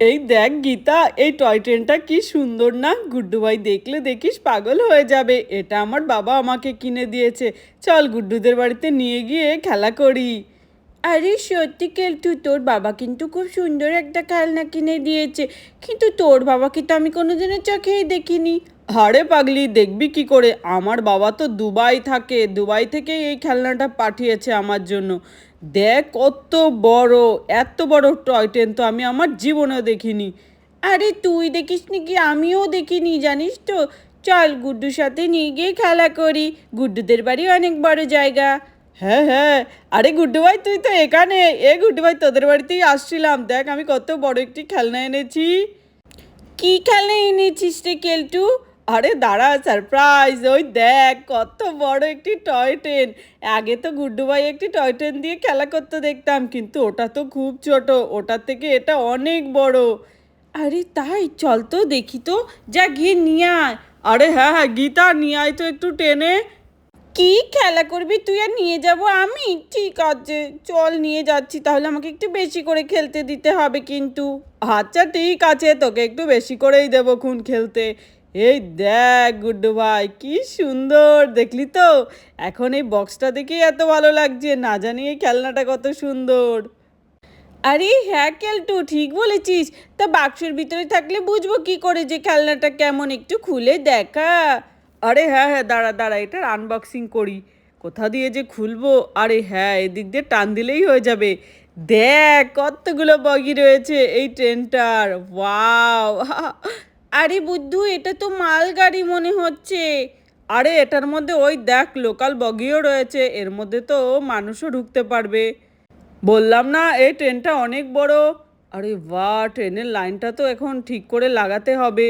এই দেখ গীতা, এই টয় ট্রেনটা কি সুন্দর না? গুড্ডু ভাই দেখলে দেখিস পাগল হয়ে যাবে। এটা আমার বাবা আমাকে কিনে দিয়েছে। চল গুড্ডুদের বাড়িতে নিয়ে গিয়ে খেলা করি। আরে সত্যি কেলটু, তোর বাবা কিন্তু খুব সুন্দর একটা খেলনা কিনে দিয়েছে। কিন্তু তোর বাবাকে তো আমি কোনোদিনও চোখেই দেখিনি। হারে পাগলি, দেখবি কি করে? আমার বাবা তো দুবাই থাকে, দুবাই থেকে এই খেলনাটা পাঠিয়েছে আমার জন্য। দেখ কত বড়, এত বড় টয় ট্রেন তো আমি আমার জীবনেও দেখিনি। আরে তুই দেখিস কি? আমিও দেখিনি, জানিস তো? চল গুড্ডুর সাথে নিয়ে গিয়ে খেলা করি। গুড্ডুদের বাড়ি অনেক বড় জায়গা। হ্যাঁ হ্যাঁ। আরে গুড্ডু ভাই, তুই তো এখানে। এ গুড্ডু ভাই, তোদের বাড়িতেই আসছিলাম। দেখ আমি কত বড় একটি খেলনা এনেছি। কি খেলনা এনেছিস রে কেলটু? আরে দাঁড়া সারপ্রাইজ ওই দেখ কত বড় একটি টয় ট্রেন আগে তো গুড্ডু ভাই একটি টয় ট্রেন দিয়ে খেলা করতে দেখতাম কিন্তু ওটা তো খুব ছোট ওটার থেকে এটা অনেক বড়। আরে তাই চল তো দেখি তো যা গিয়ে নিয়ে আয়। আরে হ্যাঁ হ্যাঁ গীতা নিয়ে আয় তো একটু টেনে কি খেলা করবি? তুই আর নিয়ে যাব আমি? ঠিক আছে চল নিয়ে যাচ্ছি তাহলে আমাকে একটু বেশি করে খেলতে দিতে হবে কিন্তু। আচ্ছা ঠিক আছে তোকে একটু বেশি করেই দেবো খুন খেলতে। এই দেখ, গুড্ডু ভাই, কি সুন্দর, দেখলি তো? এখন এই বক্সটা দেখেই এত ভালো লাগছে, না জানি এই খেলনাটা কত সুন্দর। আরে হ্যাঁ কেলটু, ঠিক বলেছিস। তা বাক্সের ভিতরে থাকলে বুঝব কি করে যে খেলনাটা কেমন, একটু খুলে দেখা। আরে হ্যাঁ হ্যাঁ দাঁড়া দাঁড়া এটার আনবক্সিং করি। কোথা দিয়ে যে খুলবো? আরে হ্যাঁ এদিক দিয়ে টান দিলেই হয়ে যাবে। দেখ, কতগুলো বগি রয়েছে এই ট্রেনটার। ওয়াও আরে বুদ্ধু, এটা তো মালগাড়ি মনে হচ্ছে। আরে, এটার মধ্যে ওই দেখ, লোকাল বগিও রয়েছে, এর মধ্যে তো মানুষও ঢুকতে পারবে। বললাম না, এই ট্রেনটা অনেক বড়। আরে বাহ, ট্রেনের লাইনটা তো এখন ঠিক করে লাগাতে হবে।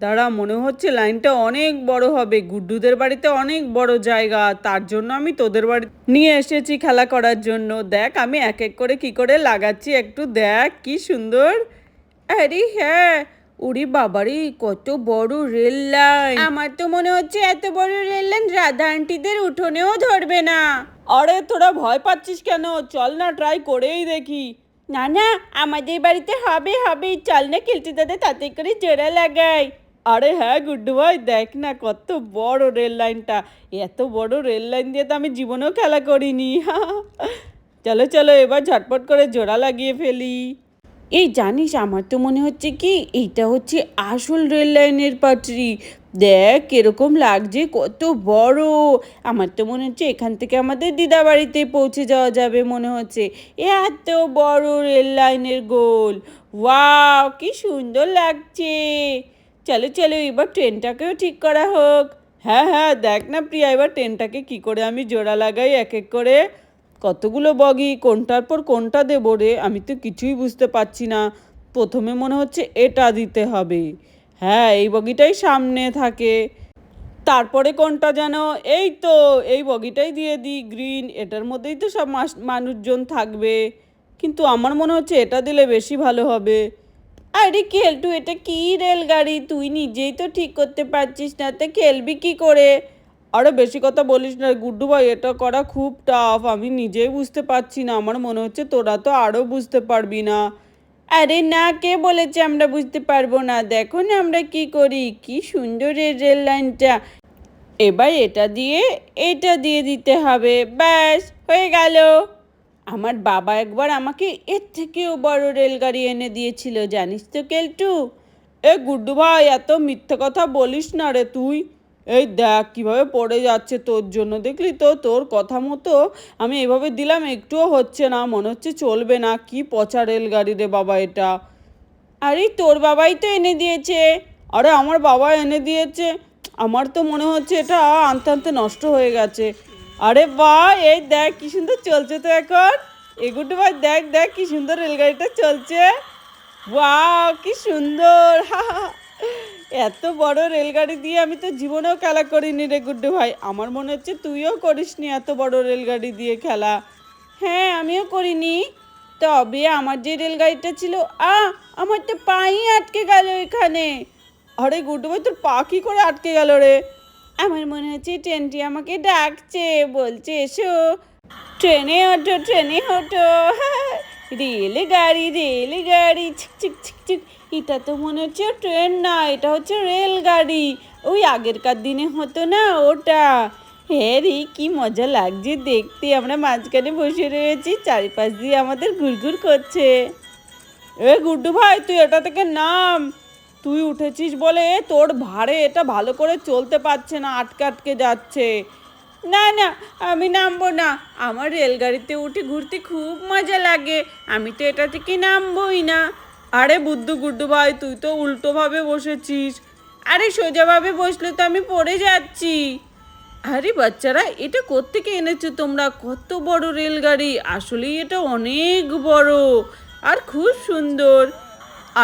দাঁড়া, মনে হচ্ছে লাইনটা অনেক বড় হবে। গুড্ডুদের বাড়িতে অনেক বড় জায়গা, তার জন্য আমি তোদের বাড়ি নিয়ে এসেছি খেলা করার জন্য। দেখ, আমি এক এক করে কি করে লাগাচ্ছি, একটু দেখ, কি সুন্দর। আরে হ্যাঁ উরি বাবারে কত বড় রেল লাইন। আমার তো মনে হচ্ছে এত বড় রেল লাইন রাধা আন্টিদের উঠোনেও ধরবে না। আরে তোরা ভয় পাচ্ছিস কেন? চল না ট্রাই করেই দেখি। না না আমাদের বাড়িতে হবে হবে। চল না খেলতে দাদা তাতে করে জোড়া লাগাই। আরে হ্যাঁ গুড্ডু ভাই দেখ না কত বড় রেল লাইনটা। এত বড় রেল লাইন দিয়ে তো আমি জীবনেও খেলা করিনি। চলো চলো এবার ঝটপট করে জোড়া লাগিয়ে ফেলি। এই জানিস, আমার তো মনে হচ্ছে কি, এইটা হচ্ছে আসল রেল লাইনের পাটরি। দেখ কীরকম লাগছে, কত বড়। আমার তো মনে হচ্ছে এখান থেকে আমাদের দিদা বাড়িতে পৌঁছে যাওয়া যাবে মনে হচ্ছে। এত বড় রেল লাইনের গোল। ওয়াও, কি সুন্দর লাগছে। চলো চলো, এবার ট্রেনটাকেও ঠিক করা হোক। হ্যাঁ হ্যাঁ দেখ না প্রিয়া, এবার ট্রেনটাকে কি করে আমি জোড়া লাগাই, এক এক করে। কতগুলো বগি, কোনটার পর কোনটা দেবো রে, আমি তো কিছুই বুঝতে পারছি না। প্রথমে মনে হচ্ছে এটা দিতে হবে। হ্যাঁ এই বগিটাই সামনে থাকে। তারপরে কোনটা যেন? এই তো, এই বগিটাই দিয়ে দিই, গ্রিন। এটার মধ্যেই তো সব মানুষজন থাকবে। কিন্তু আমার মনে হচ্ছে এটা দিলে বেশি ভালো হবে। আরে খেলটু, এটা কি রেলগাড়ি? তুই নিজেই তো ঠিক করতে পারছিস না, তা খেলবি কি করে? আরে বেশি কথা বলিস না গুড্ডু ভাই, এটা করা খুব টাফ আমি নিজেই বুঝতে পারছি না। আমার মনে হচ্ছে তোরা তো আরও বুঝতে পারবি না। আরে না, কে বলেছে আমরা বুঝতে পারব না? দেখো না আমরা কি করি। কি সুন্দর এই রেল লাইনটা এবার এটা দিয়ে এটা দিয়ে দিতে হবে। ব্যাস, হয়ে গেল। আমার বাবা একবার আমাকে এর থেকেও বড় রেলগাড়ি এনে দিয়েছিল। জানিস তো, কেলটু? এ গুড্ডু ভাই, এত মিথ্যে কথা বলিস না রে তুই। এই দেখ, কীভাবে পড়ে যাচ্ছে তোর জন্য। দেখলি তো, তোর কথা মতো আমি এভাবে দিলাম, একটুও হচ্ছে না, মনে হচ্ছে চলবে না। কি পচা রেলগাড়ি রে বাবা এটা। আরে, তোর বাবাই তো এনে দিয়েছে। আরে, আমার বাবা এনে দিয়েছে। আমার তো মনে হচ্ছে এটা আনতে আনতে নষ্ট হয়ে গেছে। আরে বাহ এই দেখ, কি সুন্দর চলছে তো এখন। এগুটো ভাই, দেখ দেখ, কি সুন্দর রেলগাড়িটা চলছে। বাহ কি সুন্দর। এত বড় রেলগাড়ি দিয়ে আমি তো জীবনেও খেলা করিনি রে গুড্ডু ভাই। আমার মনে হচ্ছে তুইও করিসনি এত বড় রেলগাড়ি দিয়ে খেলা। হ্যাঁ আমিও করিনি। তবে আমার যে রেলগাড়িটা ছিল আ আমার তো পাই আটকে গেল এখানে। আরে গুড্ডু ভাই, তোর পা কি করে আটকে গেল রে? আমার মনে হচ্ছে ট্রেনটি আমাকে ডাকছে, বলছে, এসো। ট্রেনে ওঠো ট্রেনে ওঠো। রেল গাড়ি রেল গাড়ি, ছিক ছিক ছিক চিক এটা তো মনে হচ্ছে ট্রেন না, এটা হচ্ছে রেলগাড়ি। ওই আগেরকার দিনে হতো না ওটা। হ্যাঁ রে কি মজা লাগছে দেখতে। আমরা মাঝখানে বসে রয়েছি, চারিপাশ দিয়ে আমাদের ঘুরঘুর করছে। এ গুড্ডু ভাই, তুই এটা থেকে নাম। তুই উঠেছিস বলে তোর ভারে এটা ভালো করে চলতে পারছে না, আটকে আটকে যাচ্ছে। না না, আমি নামবো না। আমার রেলগাড়িতে উঠে ঘুরতে খুব মজা লাগে। আমি তো এটা থেকে নামবোই না। আরে বুদ্ধু গুড্ডু ভাই, তুই তো উল্টোভাবে বসেছিস। আরে সোজাভাবে বসলে তো আমি পড়ে যাচ্ছি। আরে বাচ্চারা, এটা কোত্থেকে এনেছো তোমরা? কত বড় রেলগাড়ি। আসলেই এটা অনেক বড় আর খুব সুন্দর।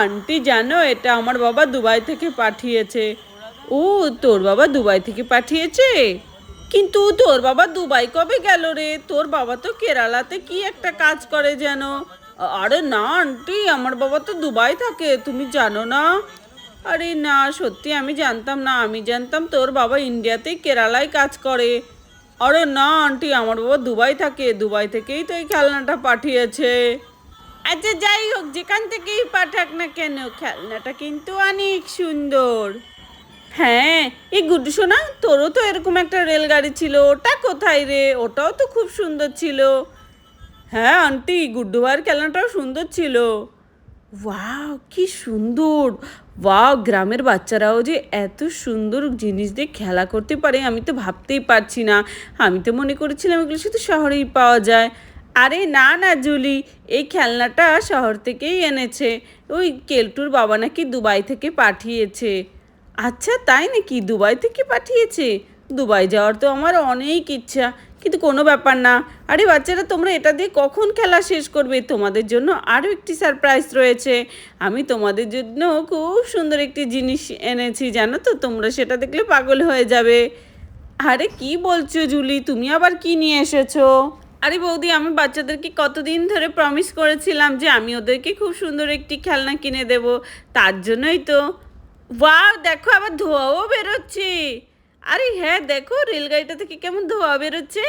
আন্টি, জানো, এটা আমার বাবা দুবাই থেকে পাঠিয়েছে। ও, তোর বাবা দুবাই থেকে পাঠিয়েছে? কিন্তু তোর বাবা দুবাই কবে গেল রে? তোর বাবা তো কেরালাতে কি একটা কাজ করে যেন? আরে না, আন্টি, আমার বাবা তো দুবাই থাকে, তুমি জানো না? আরে না, সত্যি আমি জানতাম না, আমি জানতাম তোর বাবা ইন্ডিয়াতেই কেরালায় কাজ করে। আরে না, আন্টি, আমার বাবা দুবাই থাকে, দুবাই থেকেই তো এই খেলনাটা পাঠিয়েছে। আচ্ছা যাই হোক, যেখান থেকেই পাঠাক না কেন, খেলনাটা কিন্তু অনেক সুন্দর। হ্যাঁ এই গুড্ডু সোনা, তোরও তো এরকম একটা রেলগাড়ি ছিল, ওটা কোথায় রে? ওটাও তো খুব সুন্দর ছিল। হ্যাঁ আন্টি, গুড্ডু ভাইয়ের খেলনাটাও সুন্দর ছিল। ওয়াও, কি সুন্দর! ওয়াও, গ্রামের বাচ্চারাও যে এত সুন্দর জিনিস দিয়ে খেলা করতে পারে, আমি তো ভাবতেই পারছি না। আমি তো মনে করেছিলাম এগুলো শুধু শহরেই পাওয়া যায়। আরে না না, জুলি, এই খেলনাটা শহর থেকেই এনেছে। ওই কেলটুর বাবা নাকি দুবাই থেকে পাঠিয়েছে। আচ্ছা তাই নাকি? দুবাই থেকে পাঠিয়েছে? দুবাই যাওয়ার তো আমার অনেক ইচ্ছা, কিন্তু কোনো ব্যাপার না। আরে বাচ্চারা, তোমরা এটা দিয়ে কখন খেলা শেষ করবে? তোমাদের জন্য আরও একটি সারপ্রাইজ রয়েছে। আমি তোমাদের জন্য খুব সুন্দর একটি জিনিস এনেছি, জানো তো? তোমরা সেটা দেখলে পাগল হয়ে যাবে। আরে কি বলছো জুলি? তুমি আবার কি নিয়ে এসেছ? আরে বৌদি, আমি বাচ্চাদেরকে কতদিন ধরে প্রমিস করেছিলাম যে আমি ওদেরকে খুব সুন্দর একটি খেলনা কিনে দেব। তার জন্যই তো। ওয়াও, দেখো আবার ধোঁয়াও বেরোচ্ছে। আরে হ্যাঁ দেখো রেলগাড়িটা থেকে কেমন ধোঁয়া বেরোচ্ছে।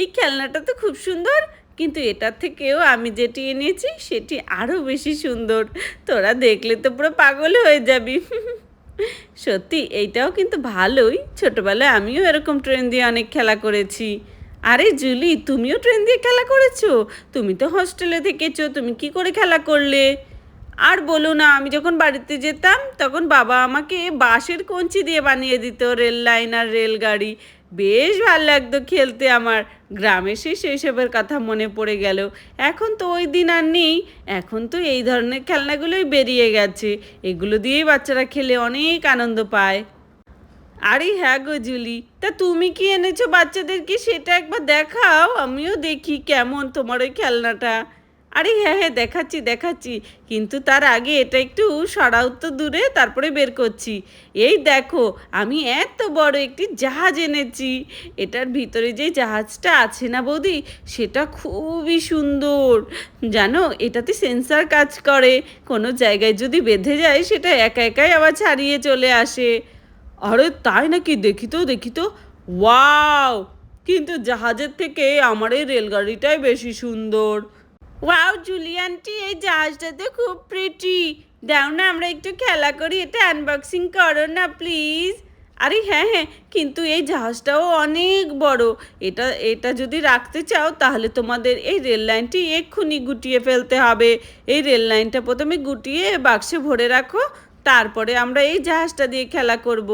এই খেলনাটা তো খুব সুন্দর, কিন্তু এটার থেকেও আমি যেটি এনেছি সেটি আরও বেশি সুন্দর। তোরা দেখলে তো পুরো পাগল হয়ে যাবি। সত্যি, এইটাও কিন্তু ভালোই। ছোটোবেলায় আমিও এরকম ট্রেন দিয়ে অনেক খেলা করেছি। আরে জুলি, তুমিও ট্রেন দিয়ে খেলা করেছ? তুমি তো হস্টেলে থেকেছো, তুমি কি করে খেলা করলে? আর বলো না, আমি যখন বাড়িতে যেতাম, তখন বাবা আমাকে বাঁশের কঞ্চি দিয়ে বানিয়ে দিত, রেল লাইন আর রেলগাড়ি বেশ ভালো লাগতো খেলতে আমার। গ্রামে সেই শৈশবের কথা মনে পড়ে গেল। এখন তো ওই দিন আর নেই। এখন তো এই ধরনের খেলনাগুলোই বেরিয়ে গেছে। এগুলো দিয়েই বাচ্চারা খেলে অনেক আনন্দ পায়। আরে হ্যাঁ গো জুলি, তা তুমি কি এনেছো বাচ্চাদেরকে? সেটা একবার দেখাও, আমিও দেখি কেমন তোমার ওই খেলনাটা। আরে হ্যাঁ হ্যাঁ দেখাচ্ছি দেখাচ্ছি। কিন্তু তার আগে এটা একটু সরাও তো দূরে, তারপরে বের করছি। এই দেখো, আমি এত বড় একটি জাহাজ এনেছি। এটার ভিতরে যে জাহাজটা আছে না বৌদি, সেটা খুবই সুন্দর। জানো, এটাতে সেন্সার কাজ করে। কোনো জায়গায় যদি বেঁধে যায়, সেটা একা একাই আবার ছাড়িয়ে চলে আসে। আরে তাই নাকি? দেখি তো দেখি তো। ওয়াও! কিন্তু জাহাজের থেকে আমার এই রেলগাড়িটাই বেশি সুন্দর। ওয়াও জুলিয়ানটি এই জাহাজটা তো খুব প্রিটি দাও না, আমরা একটু খেলা করি এটা আনবক্সিং করো না প্লিজ আরে হ্যাঁ হ্যাঁ কিন্তু এই জাহাজটাও অনেক বড়। এটা এটা যদি রাখতে চাও, তাহলে তোমাদের এই রেল লাইনটি এক্ষুনি গুটিয়ে ফেলতে হবে। এই রেল লাইনটা প্রথমে গুটিয়ে বাক্সে ভরে রাখো, তারপরে আমরা এই জাহাজটা দিয়ে খেলা করব।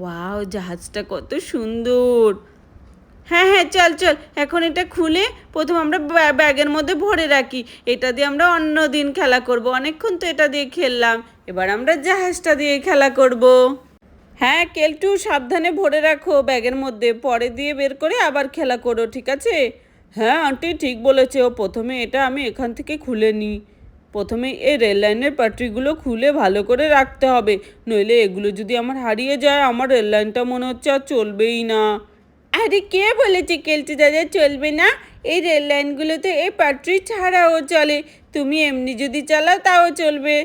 ওয়াও জাহাজটা কত সুন্দর! হ্যাঁ চল চল। এখন এটা খুলে প্রথম আমরা ব্যা- ব্যাগের মধ্যে ভরে রাখি। এটা দিয়ে আমরা অন্য দিন খেলা করব। অনেকক্ষণ তো এটা দিয়ে খেললাম। এবার আমরা জাহাজটা দিয়ে খেলা করব। হ্যাঁ কেলটু, সাবধানে ভরে রাখো ব্যাগের মধ্যে। পরে দিয়ে বের করে আবার খেলা করো, ঠিক আছে? হ্যাঁ আন্টি ঠিক বলেছে। ও প্রথমে এটা আমি এখান থেকে খুলে নিই প্রথমে এই রেল লাইনের পাটরিগুলো খুলে ভালো করে রাখতে হবে। নইলে এগুলো যদি আমার হারিয়ে যায়, আমার রেল লাইনটা মনে হচ্ছে আর চলবেই না। আরে কে বলেছে কেলটু দাদা চলবে না? এই রেল লাইনগুলোতে এই পাটরি ছাড়াও চলে। তুমি এমনি যদি চালাও তাও চলবে।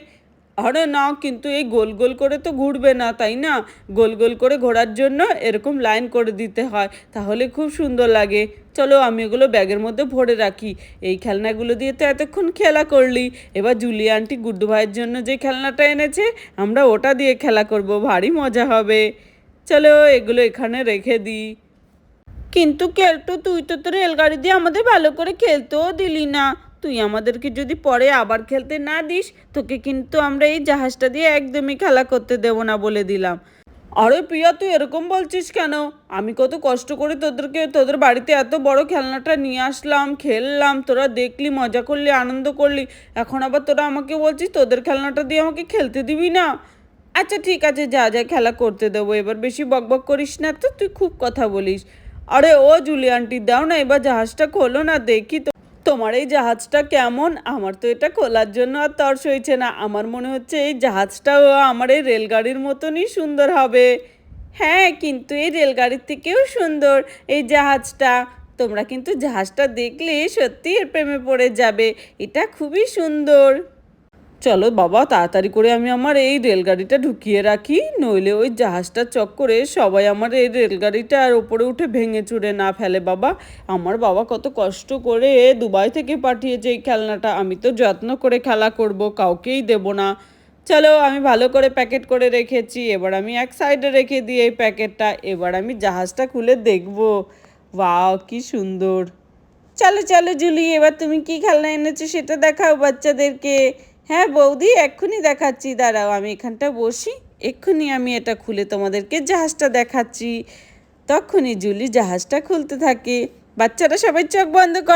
আরে না, কিন্তু এই গোল গোল করে তো ঘুরবে না, তাই না? গোল গোল করে ঘোরার জন্য এরকম লাইন করে দিতে হয়। তাহলে খুব সুন্দর লাগে। চলো আমি ওগুলো ব্যাগের মধ্যে ভরে রাখি। এই খেলনাগুলো দিয়ে তো এতক্ষণ খেলা করলি। এবার জুলি আন্টি গুড্ডু ভাইয়ের জন্য যে খেলনাটা এনেছে, আমরা ওটা দিয়ে খেলা করব। ভারী মজা হবে। চলো এগুলো এখানে রেখে দিই। কিন্তু কেলটু তুই তো তোর রেলগাড়ি দিয়ে আমাদের ভালো করে খেলতেও দিলি না। তুই আমাদেরকে যদি পরে আবার খেলতে না দিস, তোকে কিন্তু আমরা এই জাহাজটা দিয়ে একদমই খেলা করতে দেবো না বলে দিলাম। আরে প্রিয়া, তুই এরকম বলছিস কেন? আমি কত কষ্ট করে তোদেরকে, তোদের বাড়িতে এত বড় খেলনাটা নিয়ে আসলাম, খেললাম, তোরা দেখলি, মজা করলি, আনন্দ করলি। এখন আবার তোরা আমাকে বলছিস তোদের খেলনাটা দিয়ে আমাকে খেলতে দিবি না? আচ্ছা ঠিক আছে, যা যা, খেলা করতে দেবো। এবার বেশি বকবক করিস না তো, তুই খুব কথা বলিস। আরে ও জুলি আন্টি, দাও না এবার জাহাজটা খোলো না, দেখি তো। তোমার এই জাহাজটা কেমন? আমার তো এটা খোলার জন্য আর তর্স হয়েছে না। আমার মনে হচ্ছে এই জাহাজটাও আমার এই রেলগাড়ির মতনই সুন্দর হবে। হ্যাঁ কিন্তু এই রেলগাড়ির থেকেও সুন্দর এই জাহাজটা। তোমরা কিন্তু জাহাজটা দেখলে সত্যি এর প্রেমে পড়ে যাবে। এটা খুবই সুন্দর। চলো বাবা, তাড়াতাড়ি করে আমি আমার এই রেলগাড়িটা ঢুকিয়ে রাখি, নইলে ওই জাহাজটা চক্করে সবাই আমার এই রেলগাড়িটা আর ওপরে উঠে ভেঙে চুরে না ফেলে বাবা। আমার বাবা কত কষ্ট করে দুবাই থেকে পাঠিয়েছে এই খেলনাটা, আমি তো যত্ন করে খেলা করব, কাউকেই দেব না। চলো আমি ভালো করে প্যাকেট করে রেখেছি, এবার আমি এক সাইডে রেখে দিই এই প্যাকেটটা, এবার আমি জাহাজটা খুলে দেখব। ওয়াও, কি সুন্দর। চলো চলো জুলি, এবার তুমি কি খেলনা এনেছো সেটা দেখাও বাচ্চাদেরকে। হ্যাঁ বৌদি, এক্ষুনি দেখাচ্ছি। দাঁড়াও, আমি এখানটা বসি। এক্ষুনি আমি এটা খুলে তোমাদেরকে জাহাজটা দেখাচ্ছি। তখনই জুলি জাহাজটা খুলতে থাকে। বাচ্চারা সবাই চোখ বন্ধ কর